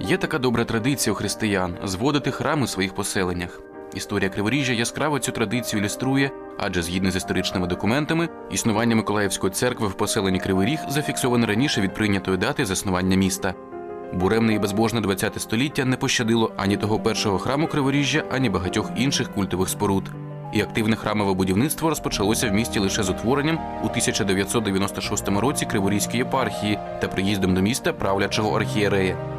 Є така добра традиція у християн зводити храми у своїх поселеннях. Історія Криворіжжя яскраво цю традицію ілюструє, адже згідно з історичними документами, існування Миколаївської церкви в поселенні Кривий Ріг зафіксовано раніше від прийнятої дати заснування міста. Буремне і безбожне ХХ століття не пощадило ані того першого храму Криворіжжя, ані багатьох інших культових споруд. І активне храмове будівництво розпочалося в місті лише з утворенням у 1996 році Криворізької єпархії та приїздом до міста правлячого архієрея.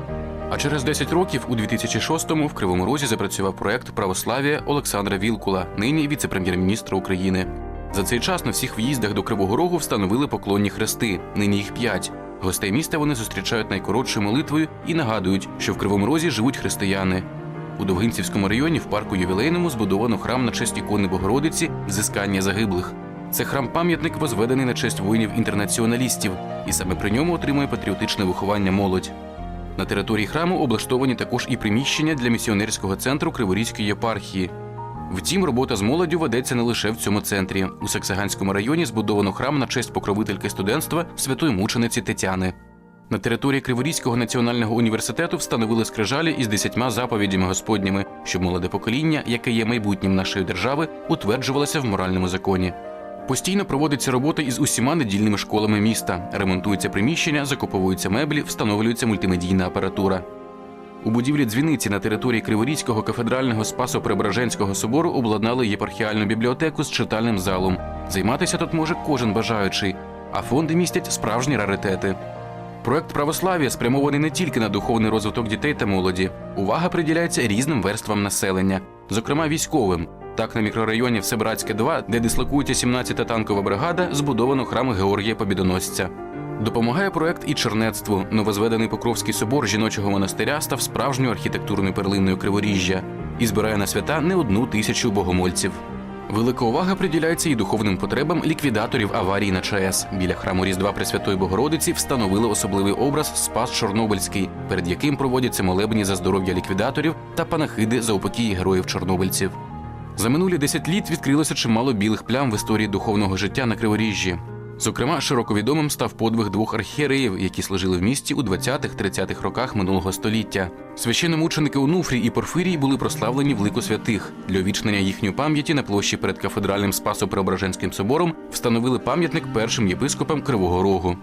А через 10 років, у 2006-му, в Кривому Розі запрацював проект православ'я Олександра Вілкула, нині віце-прем'єр-міністра України. За цей час на всіх в'їздах до Кривого Рогу встановили поклонні хрести. Нині їх п'ять. Гостей міста вони зустрічають найкоротшою молитвою і нагадують, що в Кривому Розі живуть християни. У Довгинцівському районі в парку ювілейному збудовано храм на честь ікони Богородиці взискання загиблих. Це храм-пам'ятник возведений на честь воїнів-інтернаціоналістів, і саме при ньому отримує патріотичне виховання молодь. На території храму облаштовані також і приміщення для місіонерського центру Криворізької єпархії. Втім, робота з молоддю ведеться не лише в цьому центрі. У Саксаганському районі збудовано храм на честь покровительки студентства святої мучениці Тетяни. На території Криворізького національного університету встановили скрижалі із десятьма заповідями господніми, щоб молоде покоління, яке є майбутнім нашої держави, утверджувалося в моральному законі. Постійно проводиться робота із усіма недільними школами міста. Ремонтуються приміщення, закуповуються меблі, встановлюється мультимедійна апаратура. У будівлі дзвіниці на території Криворізького кафедрального Спасо-Преображенського собору обладнали єпархіальну бібліотеку з читальним залом. Займатися тут може кожен бажаючий, а фонди містять справжні раритети. Проект православ'я спрямований не тільки на духовний розвиток дітей та молоді. Увага приділяється різним верствам населення, зокрема військовим. Так, на мікрорайоні Всебратське 2, де дислокується 17-та танкова бригада, збудовано храм Георгія Побідоносця. Допомагає проект і чернецтву. Новозведений Покровський собор жіночого монастиря став справжньою архітектурною перлиною Криворіжжя і збирає на свята не одну тисячу богомольців. Велика увага приділяється і духовним потребам ліквідаторів аварії на ЧАЕС. Біля храму Різдва Пресвятої Богородиці встановили особливий образ Спас Чорнобильський, перед яким проводяться молебні за здоров'я ліквідаторів та панахиди за упокій героїв чорнобильців. За минулі 10 літ відкрилося чимало білих плям в історії духовного життя на Криворіжжі. Зокрема, широко відомим став подвиг двох архієреїв, які служили в місті у 20-30-х роках минулого століття. Священномученики Онуфрій і Порфирій були прославлені в лику святих. Для увічнення їхньої пам'яті на площі перед кафедральним Спасо-Преображенським собором встановили пам'ятник першим єпископам Кривого Рогу.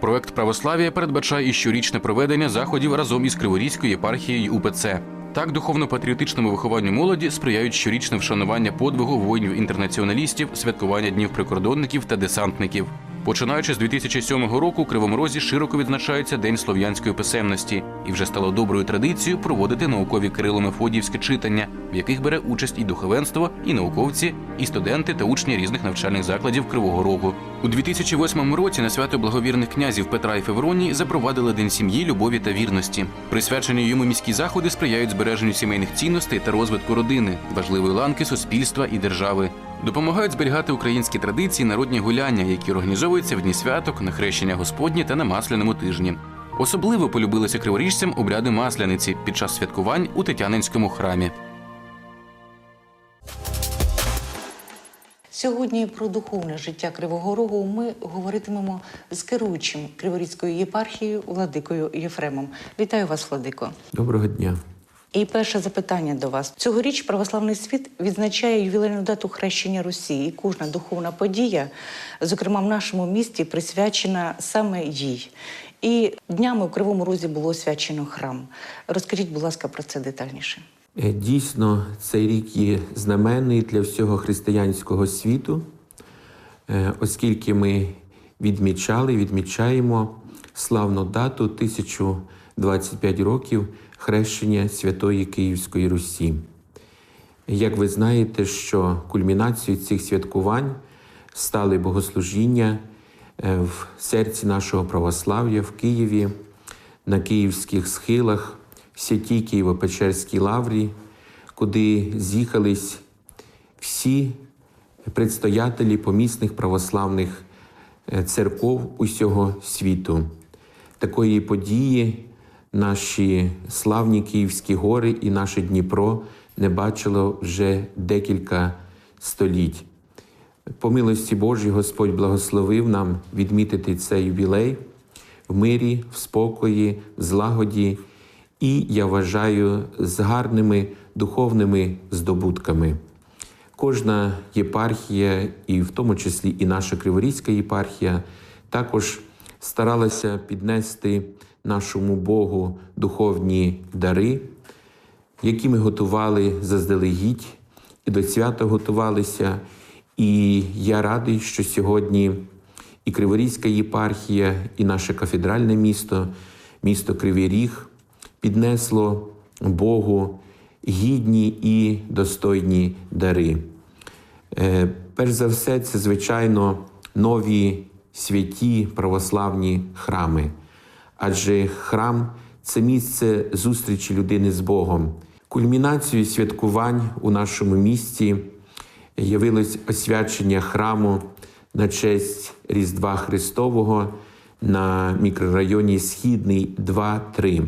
Проект православ'я передбачає і щорічне проведення заходів разом із Криворізькою єпархією УПЦ. Так, духовно-патріотичному вихованню молоді сприяють щорічне вшанування подвигу воїнів-інтернаціоналістів, святкування днів прикордонників та десантників. Починаючи з 2007 року, у Кривому Розі широко відзначається День слов'янської писемності, і вже стало доброю традицією проводити наукові Кирило-Мефодіївське читання, в яких бере участь і духовенство, і науковці, і студенти та учні різних навчальних закладів Кривого Рогу. У 2008 році на свято благовірних князів Петра і Февронії запровадили День сім'ї, любові та вірності. Присвячені йому міські заходи сприяють збереженню сімейних цінностей та розвитку родини, важливої ланки суспільства і держави. Допомагають зберігати українські традиції, народні гуляння, які організовуються в дні святок, на хрещення Господнє та на масляному тижні. Особливо полюбилися криворіжцям обряди масляниці під час святкувань у Тетянинському храмі. Сьогодні про духовне життя Кривого Рогу ми говоритимемо з керуючим Криворізькою єпархією Владикою Єфремом. Вітаю вас, Владико. Доброго дня. І перше запитання до вас. Цьогоріч православний світ відзначає ювілейну дату хрещення Русі, і кожна духовна подія, зокрема в нашому місті, присвячена саме їй. І днями у Кривому Розі було освячено храм. Розкажіть, будь ласка, про це детальніше. Е, Дійсно, цей рік є знаменний для всього християнського світу, е, оскільки ми відмічали, відмічаємо славну дату 1025 років хрещення Святої Київської Русі. Як ви знаєте, що кульмінацією цих святкувань стали богослужіння е, в серці нашого православ'я в Києві, на київських схилах, святій Києво-Печерській лаврі, куди з'їхались всі предстоятелі помісних православних е, церков усього світу. такої події наші славні Київські гори і наше Дніпро не бачило вже декілька століть. По милості Божій Господь благословив нам відмітити цей ювілей в мирі, в спокої, в злагоді і, я вважаю, з гарними духовними здобутками. Кожна єпархія, і в тому числі і наша Криворізька єпархія, також старалася піднести нашому Богу духовні дари, які ми готували заздалегідь і до свята готувалися. І я радий, що сьогодні і Криворізька єпархія, і наше кафедральне місто, місто Кривий Ріг, піднесло Богу гідні і достойні дари. Е, Перш за все, це, звичайно, нові святі православні храми. Адже храм це місце зустрічі людини з Богом. Кульмінацією святкувань у нашому місті явилось освячення храму на честь Різдва Христового на мікрорайоні Східний 2-3.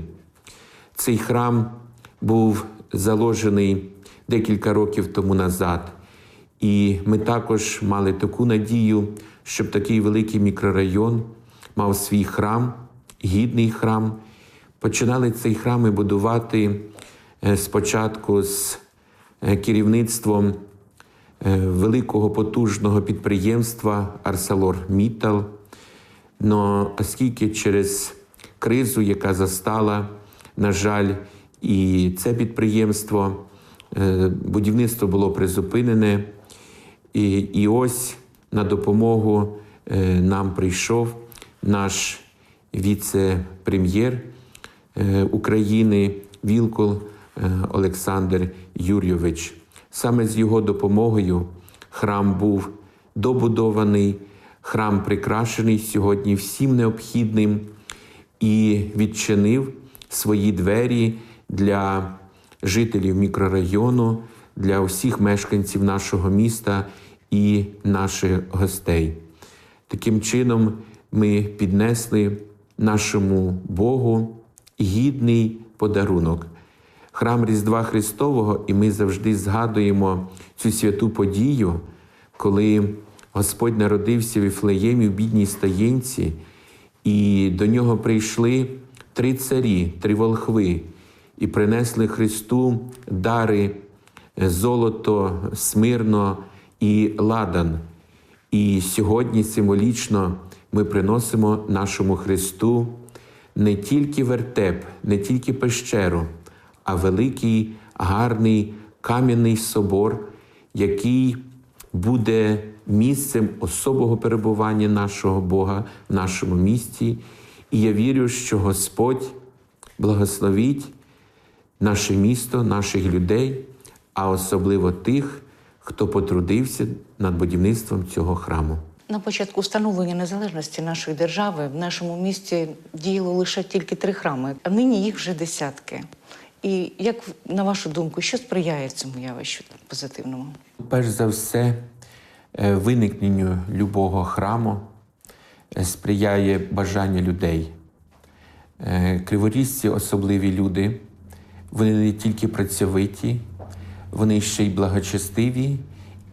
Цей храм був заложений декілька років тому назад. І ми також мали таку надію, щоб такий великий мікрорайон мав свій храм, гідний храм. Починали цей храм ми будувати е, спочатку з е, керівництвом е, великого потужного підприємства Арселор Мітал. Оскільки через кризу, яка застала, на жаль, і це підприємство, е, будівництво було призупинене. І, і ось на допомогу е, нам прийшов наш віце-прем'єр е, України Вілкул Олександр Юрійович. Саме з його допомогою храм був добудований, храм прикрашений сьогодні всім необхідним і відчинив свої двері для жителів мікрорайону, для усіх мешканців нашого міста і наших гостей. Таким чином, ми піднесли нашому Богу гідний подарунок. Храм Різдва Христового, і ми завжди згадуємо цю святу подію, коли Господь народився в Іфлеємі в бідній стаєнці, і до нього прийшли три царі, три волхви, і принесли Христу дари золото, смирно і ладан. І сьогодні символічно ми приносимо нашому Христу не тільки вертеп, не тільки пещеру, а великий гарний кам'яний собор, який буде місцем особого перебування нашого Бога в нашому місті. І я вірю, що Господь благословить наше місто, наших людей, а особливо тих, хто потрудився над будівництвом цього храму. На початку встановлення незалежності нашої держави в нашому місті діяло лише тільки три храми, а нині їх вже десятки. І як на вашу думку, що сприяє цьому явищу позитивному? Перш за все, е, виникненню любого храму сприяє бажання людей. Е, Криворізці особливі люди, вони не тільки працьовиті, вони ще й благочестиві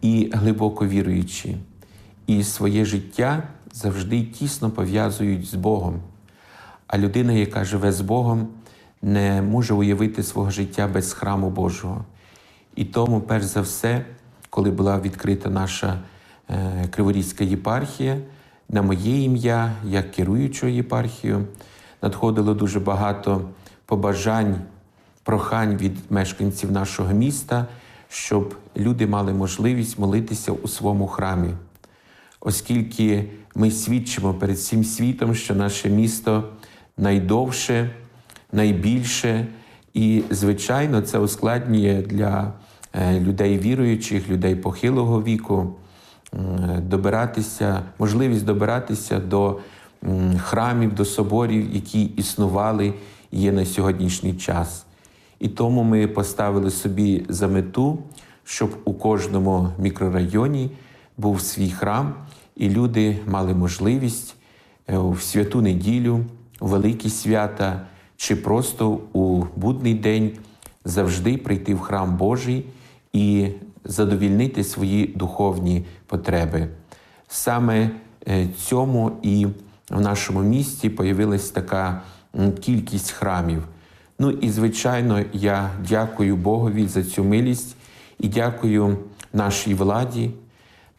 і глибоко віруючі, і своє життя завжди тісно пов'язують з Богом. А людина, яка живе з Богом, не може уявити свого життя без храму Божого. І тому, перш за все, коли була відкрита наша е, Криворізька єпархія, на моє ім'я, як керуючого єпархію, надходило дуже багато побажань, прохань від мешканців нашого міста, щоб люди мали можливість молитися у своєму храмі. Оскільки ми свідчимо перед всім світом, що наше місто найдовше, найбільше, і, звичайно, це ускладнює для е, людей віруючих, людей похилого віку, добиратися, можливість добиратися до храмів, до соборів, які існували і є на сьогоднішній час. І тому ми поставили собі за мету, щоб у кожному мікрорайоні був свій храм, і люди мали можливість е, в святу неділю, у великі свята чи просто у будний день завжди прийти в храм Божий і задовільнити свої духовні потреби. Саме е, цьому і в нашому місті появилась така кількість храмів. Ну і звичайно, я дякую Богові за цю милість і дякую нашій владі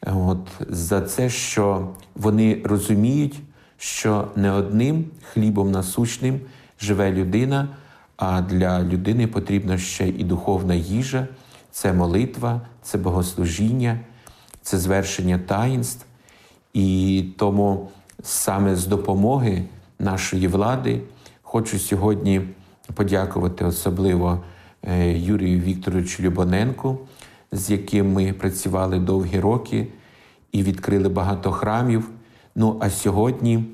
от, за це, що вони розуміють, що не одним хлібом насущним живе людина, а для людини потрібна ще і духовна їжа, це молитва, це богослужіння, це звершення таїнств. І тому саме з допомоги нашої влади хочу сьогодні подякувати особливо е, Юрію Вікторовичу Любоненку, з яким ми працювали довгі роки і відкрили багато храмів. Ну а сьогодні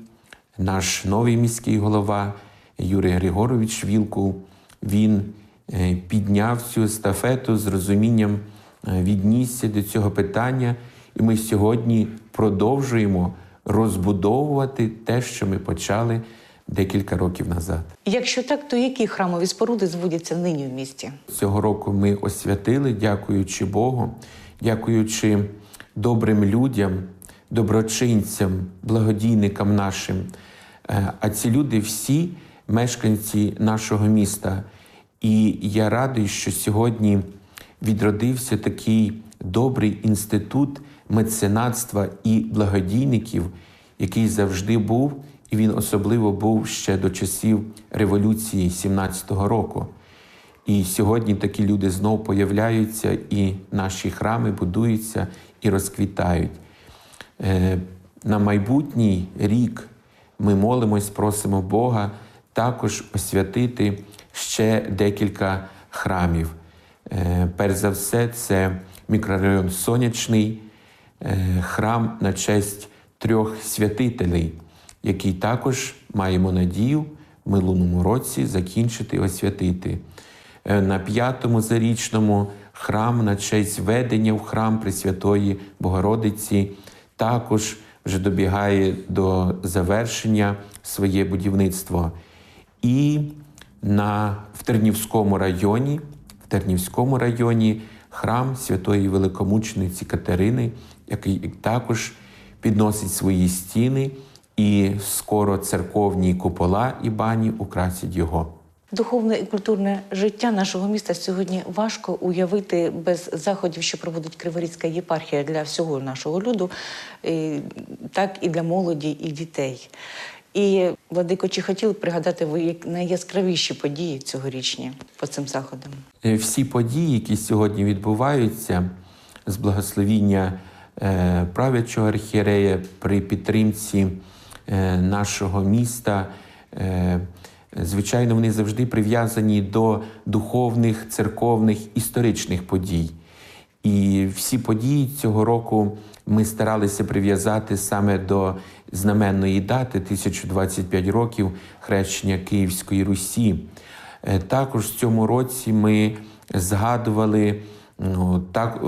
наш новий міський голова Юрій Григорович Вілкул, він підняв цю естафету з розумінням, е, віднісся до цього питання, і ми сьогодні продовжуємо розбудовувати те, що ми почали декілька років назад. Якщо так, то які храмові споруди зводяться нині в місті? Цього року ми освятили, дякуючи Богу, дякуючи добрим людям, доброчинцям, благодійникам нашим. Е, А ці люди всі мешканці нашого міста. І я радий, що сьогодні відродився такий добрий інститут меценатства і благодійників, який завжди був, і він особливо був ще до часів революції 17-го року. І сьогодні такі люди знов появляються, і наші храми будуються і розквітають. Е, На майбутній рік ми молимось, просимо Бога також освятити ще декілька храмів. Е, Перш за все, це мікрорайон Сонячний, е, храм на честь трьох святителей, який також маємо надію в минулому році закінчити і освятити. Е, На п'ятому зарічному храм на честь ведення в храм Пресвятої Богородиці також вже добігає до завершення своє будівництво. І на, в Тернівському районі, в Тернівському районі храм Святої Великомучениці Катерини, який також підносить свої стіни, і скоро церковні купола і бані украсять його. Духовне і культурне життя нашого міста сьогодні важко уявити без заходів, що проводить Криворізька єпархія для всього нашого люду, і, так і для молоді і дітей. І Владико, чи хотіли б пригадати ви як найяскравіші події цьогорічні по цим заходам? Е, Всі події, які сьогодні відбуваються з благословіння е, правячого архієрея при підтримці е, нашого міста, звичайно, вони завжди прив'язані до духовних, церковних, історичних подій. І всі події цього року ми старалися прив'язати саме до знаменної дати 1025 років хрещення Київської Русі. Е, Також в цьому році ми згадували так,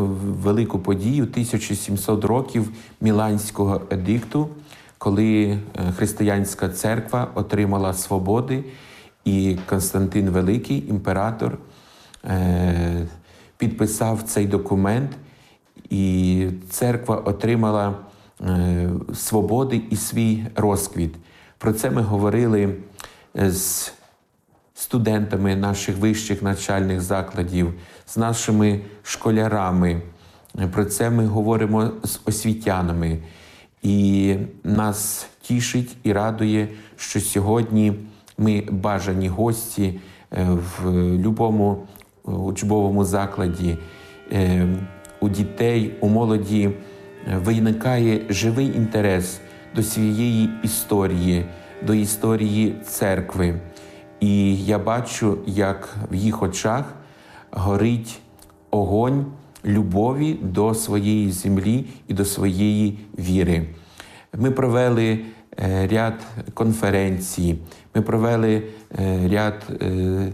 велику подію 1700 років Міланського едикту, коли е, християнська церква отримала свободи, і Константин Великий, імператор, е, підписав цей документ, і церква отримала е, свободи і свій розквіт. Про це ми говорили з студентами наших вищих навчальних закладів, з нашими школярами. Про це ми говоримо з освітянами. І нас тішить і радує, що сьогодні ми бажані гості е, в будь-якому учбовому закладі. Е, У дітей, у молоді е, виникає живий інтерес до своєї історії, до історії церкви. І я бачу, як в їх очах горить огонь любові до своєї землі і до своєї віри. Ми провели е, ряд конференцій, ми провели е, ряд е,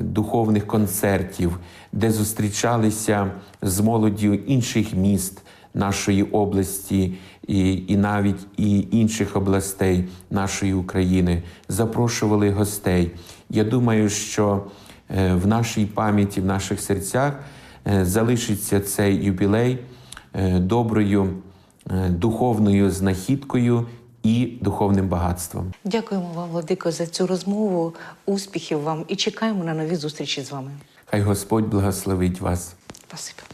духовних концертів, де зустрічалися з молоддю інших міст, нашої області і, і навіть і інших областей нашої України, запрошували гостей. Я думаю, що е, в нашій пам'яті, в наших серцях е, залишиться цей юбілей е, доброю духовною знахідкою і духовним багатством. Дякуємо вам, Владико, за цю розмову. Успіхів вам і чекаємо на нові зустрічі з вами. Хай Господь благословить вас. Спасибо.